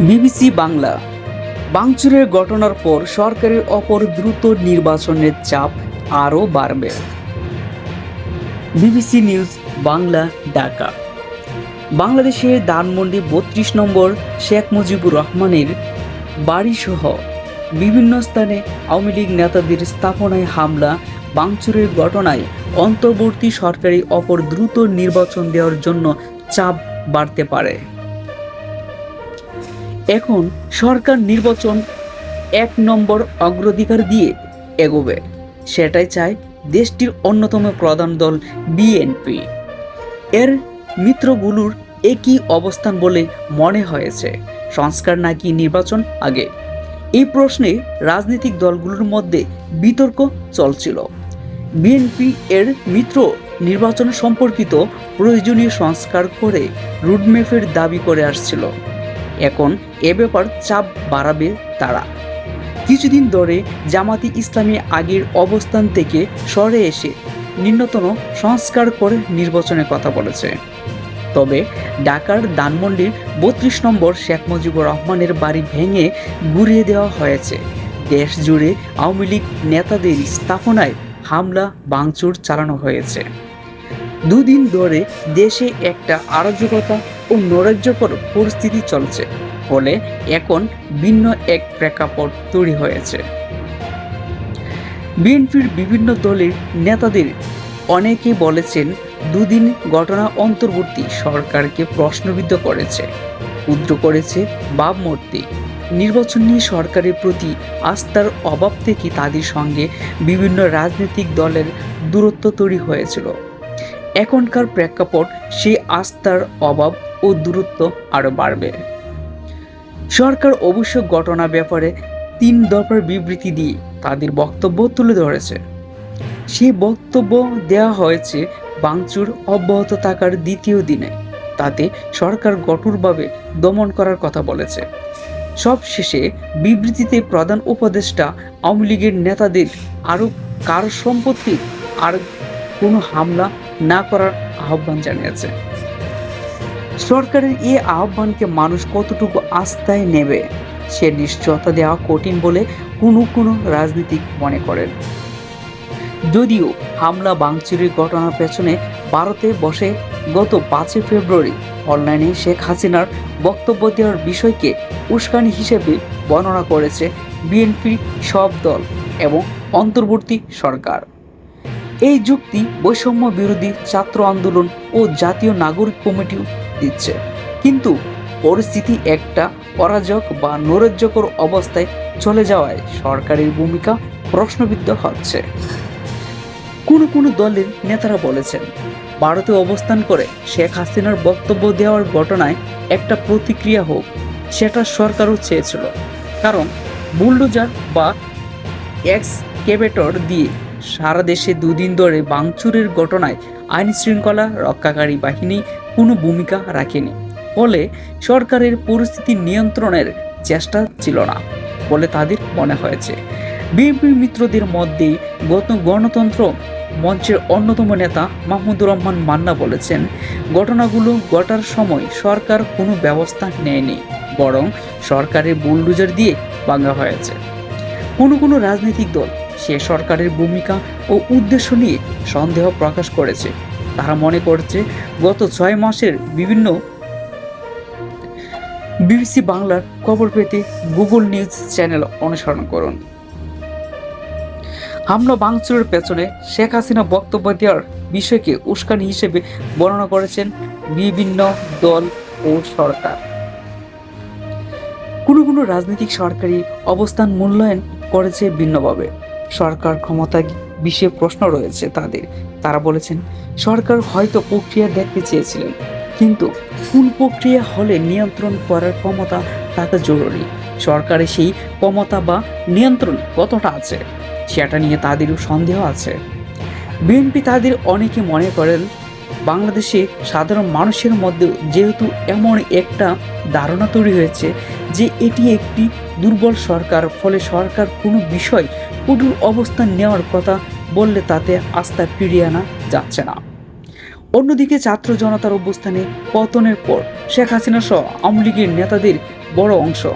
BBC Bangla. বাংচুরের ঘটনার পর সরকারের অপর দ্রুত নির্বাচনের চাপ আরও বাড়বে। BBC news, Bangla, Dhaka. বাংলাদেশের ধানমন্ডি বত্রিশ নম্বর শেখ মুজিবুর রহমানের বাড়িসহ বিভিন্ন স্থানে আওয়ামী লীগ নেতাদের স্থাপনায় হামলা, বাংচুরের ঘটনায় অন্তর্বর্তী সরকারি অপর দ্রুত নির্বাচন দেওয়ার জন্য চাপ বাড়তে পারে। এখন সরকার নির্বাচন এক নম্বর অগ্রাধিকার দিয়ে এগোবে। সেটাই চায় দেশটির অন্যতম প্রধান দল বিএনপি। এর মিত্রগুলোর একই অবস্থান বলে মনে হয়েছে। সংস্কার নাকি নির্বাচন আগে? এই প্রশ্নে রাজনৈতিক দলগুলোর মধ্যে বিতর্ক চলছিল। বিএনপি এর মিত্র নির্বাচন সম্পর্কিত প্রয়োজনীয় সংস্কার করে রুটম্যাপের দাবি করে আসছিল। এখন এ ব্যাপার চাপ বাড়াবে তারা। কিছুদিন ধরে জামাতি ইসলামী আগের অবস্থান থেকে সরে এসে নিম্নতম সংস্কার করে নির্বাচনের কথা বলেছে। তবে ঢাকার ধানমন্ডির বত্রিশ নম্বর শেখ মুজিবুর রহমানের বাড়ি ভেঙে গুড়িয়ে দেওয়া হয়েছে। দেশ জুড়ে আওয়ামী লীগ নেতাদের স্থাপনায় হামলা, ভাঙচুর চালানো হয়েছে। দুদিন ধরে দেশে একটা অরাজকতা ও নৈরাজ্যকর পরিস্থিতি চলছে, ফলে এখন ভিন্ন এক প্রেক্ষাপট তৈরি হয়েছে। বিএনপির বিভিন্ন দলের নেতাদের অনেকে বলেছেন, দুদিন ঘটনা অন্তর্বর্তী সরকারকে প্রশ্নবিদ্ধ করেছে, উদ্র করেছে ভাবমূর্তি নির্বাচন নিয়ে সরকারের প্রতি আস্থার অভাব থেকে তাদের সঙ্গে বিভিন্ন রাজনৈতিক দলের দূরত্ব তৈরি হয়েছিল। এখনকার প্রেক্ষাপট সেই আস্থার অভাব ও দূরত্ব আরও বাড়বে। সরকার অবশ্য ঘটনা ব্যাপারে তিন দফার বিবৃতি দিয়ে তাদের বক্তব্য তুলে ধরেছে। সেই বক্তব্য দেওয়া হয়েছে বাংচুর অব্যাহত থাকার দ্বিতীয় দিনে। তাতে সরকার কঠোরভাবে দমন করার কথা বলেছে। সব শেষে বিবৃতিতে প্রধান উপদেষ্টা আওয়ামী লীগের নেতাদের আরও কার সম্পত্তি আর কোনো হামলা না করার আহ্বান জানিয়েছে। সরকারের এই আহ্বানকে মানুষ কতটুকু আস্থায় নেবে, সে নিশ্চয়তা দেওয়া কঠিন বলে কোনো কোনো রাজনীতিক মনে করেন। যদিও হামলা ভাঙচুরের ঘটনার পেছনে ভারতে বসে গত পাঁচই ফেব্রুয়ারি অনলাইনে শেখ হাসিনার বক্তব্য দেওয়ার বিষয়কে উস্কানি হিসেবে বর্ণনা করেছে বিএনপি সব দল এবং অন্তর্বর্তী সরকার। এই যুক্তি বৈষম্য বিরোধী ছাত্র আন্দোলন ও জাতীয় নাগরিক কমিটিও দিচ্ছে। কিন্তু পরিস্থিতি একটা অরাজক বা নৈরাজ্যকর অবস্থায় চলে যাওয়ায় সরকারের ভূমিকা প্রশ্নবিদ্ধ হচ্ছে। কোনো কোনো দলের নেতারা বলেছেন, ভারতে অবস্থান করে শেখ হাসিনার বক্তব্য দেওয়ার ঘটনায় একটা প্রতিক্রিয়া হোক, সেটা সরকারও চেয়েছিল। কারণ বুলডোজার বা এক্সকেভেটর দিয়ে সারা দেশে দুদিন ধরে বাংচুরের ঘটনায় আইন শৃঙ্খলা রক্ষাকারী বাহিনী কোনো ভূমিকা রাখেনি। ফলে সরকারের পরিস্থিতি নিয়ন্ত্রণের চেষ্টা ছিল না, বলে তাদের মনে হয়েছে। বিএনপির মিত্রদের মধ্যে গত গণতন্ত্র মঞ্চের অন্যতম নেতা মাহমুদুর রহমান মান্না বলেছেন, ঘটনাগুলো ঘটার সময় সরকার কোনো ব্যবস্থা নেয়নি, বরং সরকারের বুলডোজার দিয়ে ভাঙা হয়েছে। কোনো কোনো রাজনৈতিক দল সে সরকারের ভূমিকা ও উদ্দেশ্য নিয়ে সন্দেহ প্রকাশ করেছে। তারা মনে করছে, গত ছয় মাসের বিভিন্ন বিবিসি বাংলার খবর পেতে গুগল নিউজ চ্যানেল অনুসরণ করুন। হামলা ভাঙচুরের পেছনে শেখ হাসিনা বক্তব্য দেওয়ার বিষয়কে উস্কানি হিসেবে বর্ণনা করেছেন বিভিন্ন দল ও সরকার। কোনো কোনো রাজনৈতিক সরকারি অবস্থান মূল্যায়ন করেছে ভিন্নভাবে। সরকার ক্ষমতা বিষয়ে প্রশ্ন রয়েছে তাদের। তারা বলেছেন, সরকার হয়তো প্রক্রিয়া দেখতে চেয়েছিলেন, কিন্তু কোন প্রক্রিয়া হলে নিয়ন্ত্রণ করার ক্ষমতা থাকা জরুরি। সরকারের সেই ক্ষমতা বা নিয়ন্ত্রণ কতটা আছে, সেটা নিয়ে তাদেরও সন্দেহ আছে। বিএনপি তাদের অনেকে মনে করেন, বাংলাদেশে সাধারণ মানুষের মধ্যে যেহেতু এমন একটা ধারণা তৈরি হয়েছে যে এটি একটি দুর্বল সরকার, ফলে সরকার কোনো বিষয় কঠোর অবস্থান নেওয়ার কথা বললে তাতে আস্থা ফিরিয়ে আনা যাচ্ছে না। অন্যদিকে ছাত্র জনতার অবস্থানে পতনের পর শেখ হাসিনা সহ আওয়ামী লীগের নেতাদের বড় অংশ।